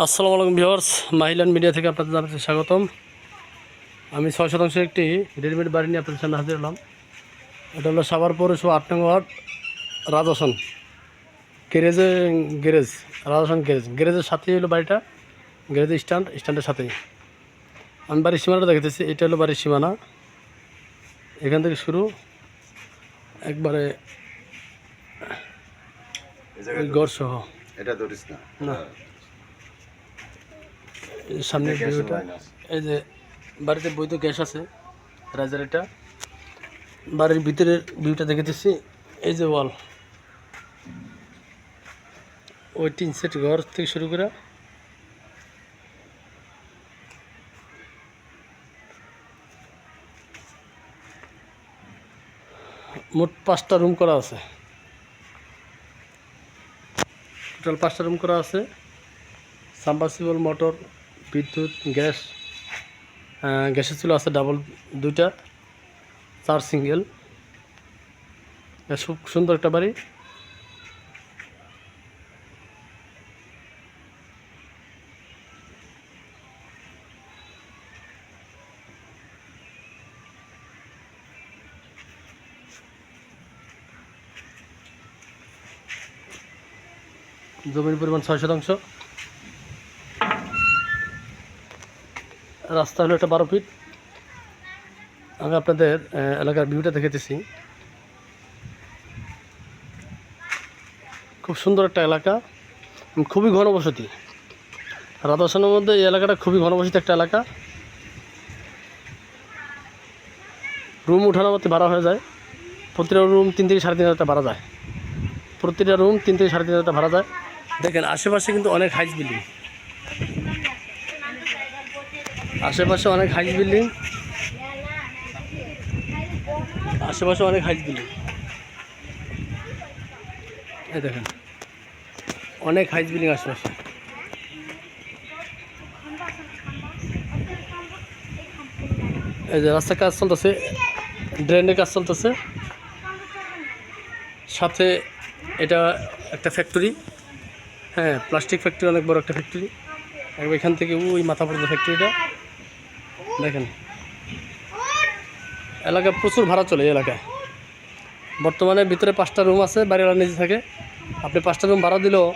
আসসালামু আলাইকুম viewers মাহিলান media থেকে আপনাদের জানাচ্ছি স্বাগতম। আমি ছয় শতাংশ একটি রেডিমেড বাড়ি নিয়ে আপনাদের সামনে হাজির হলাম। এটা হলো সাভার পৌরসভা আট নং ওয়ার্ড রাজাসন। গ্যারেজে গ্যারেজ রাজাসন গ্যারেজ। গ্যারেজের সাথেই হলো বাড়িটা গ্যারেজের স্ট্যান্ড স্ট্যান্ডের সাথেই। আমি বাড়ির সীমানাটা দেখাতেছি এটা হলো বাড়ির সীমানা। এখান থেকে শুরু একবারে গড় সহ এটা ধরিস না। সামনের ভিউটা এই যে বাড়িতে বৈধ গ্যাস আছে রাজার এটা। বাড়ির ভিতরের ভিউটা দেখেতেছি এই যে ওয়াল ওই তিন সেট ঘর থেকে শুরু করে। মোট পাঁচটা রুম করা আছে। টোটাল পাঁচটা রুম করা আছে। সাবমার্সিবল মোটর বিদ্যুৎ, গ্যাস গ্যাসের চুলা আছে ডাবল দুইটা, চার সিঙ্গেল খুব সুন্দর একটা বাড়ি। জমির পরিমাণ ছয় শতাংশ। রাস্তা হলো একটা বারো ফিট। আমি আপনাদের এলাকার ভিউটা দেখেতেছি। খুব সুন্দর একটা এলাকা খুবই ঘনবসতি। রাধাসনের মধ্যে এই এলাকাটা খুবই ঘনবসতি একটা এলাকা। রুম উঠানোর মধ্যে ভাড়া হয়ে যায়। প্রতিটা রুম তিন থেকে সাড়ে তিন হাজার ভাড়া যায়। প্রতিটা রুম তিন থেকে সাড়ে তিন হাজার ভাড়া যায়। দেখেন, আশেপাশে কিন্তু অনেক হাইস বিল্ডিং আশেপাশে অনেক হাইস বিল্ডিং। আশেপাশে অনেক হাইস বিল্ডিং। এই দেখেন, অনেক হাইস বিল্ডিং আশেপাশে। এই যে রাস্তার কাজ চলতেছে, ড্রেনের কাজ চলতেছে। সাথে এটা একটা ফ্যাক্টরি হ্যাঁ প্লাস্টিক ফ্যাক্টরি অনেক বড় একটা ফ্যাক্টরি এখান থেকে ওই মাথা পর্যন্ত ফ্যাক্টরিটা দেখেন। এলাকায় প্রচুর ভাড়া চলে এলাকায়। বর্তমানে ভিতরে পাঁচটা রুম আছে, বাড়িওয়ালা নিজে থাকে। আপনি পাঁচটা রুম ভাড়া দিলেও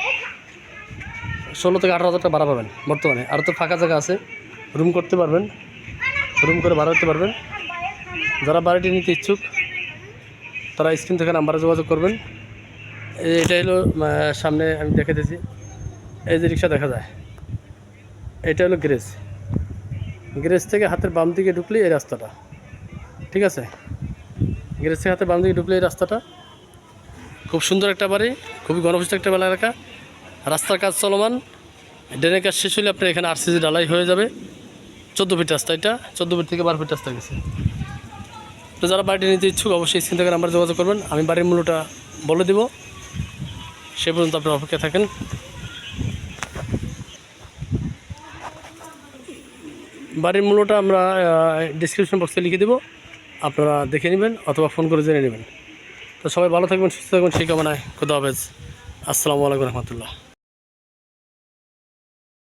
ষোলো থেকে আঠারো হাজার টাকা ভাড়া পাবেন বর্তমানে। আর তো ফাঁকা জায়গা আছে রুম করতে পারবেন রুম করে ভাড়া দিতে পারবেন। যারা বাড়িটি নিতে ইচ্ছুক, তারা স্ক্রিন থেকে নাম্বারে যোগাযোগ করবেন। এটা হলো সামনে আমি দেখে দিয়েছি। এই যে রিক্সা দেখা যায়। এটা হলো গ্যারেজ গ্যারেজ থেকে হাতের বাম দিকে ঢুকলে এই রাস্তাটা। ঠিক আছে? গ্যারেজ থেকে হাতের বাম দিকে ঢুকলে এই রাস্তাটা। খুব সুন্দর একটা বাড়ি, খুবই ঘনবসত একটা বেলা এলাকা। রাস্তার কাজ চলমান। ড্রেনের কাজ শেষ হলে আপনার এখানে আরসিসি ডালাই হয়ে যাবে। চোদ্দ ফিট রাস্তা এটা, চোদ্দ ফিট থেকে বারো ফিট রাস্তা গেছে। তো যারা বাড়িটি নিতে ইচ্ছুক, অবশ্যই স্ক্রিন থেকে নাম্বার যোগাযোগ করবেন। আমি বাড়ির মূল্যটা বলে দেব। সে পর্যন্ত আপনার অপেক্ষা থাকেন। বাড়ির মূল্যটা আমরা ডিসক্রিপশন বক্সে লিখে দেবো। আপনারা দেখে নেবেন অথবা ফোন করে জেনে নেবেন। তো সবাই ভালো থাকবেন, সুস্থ থাকবেন, সেই কামনায় খুদা হাফেজ। আসসালামু আলাইকুম রহমতুল্লাহ।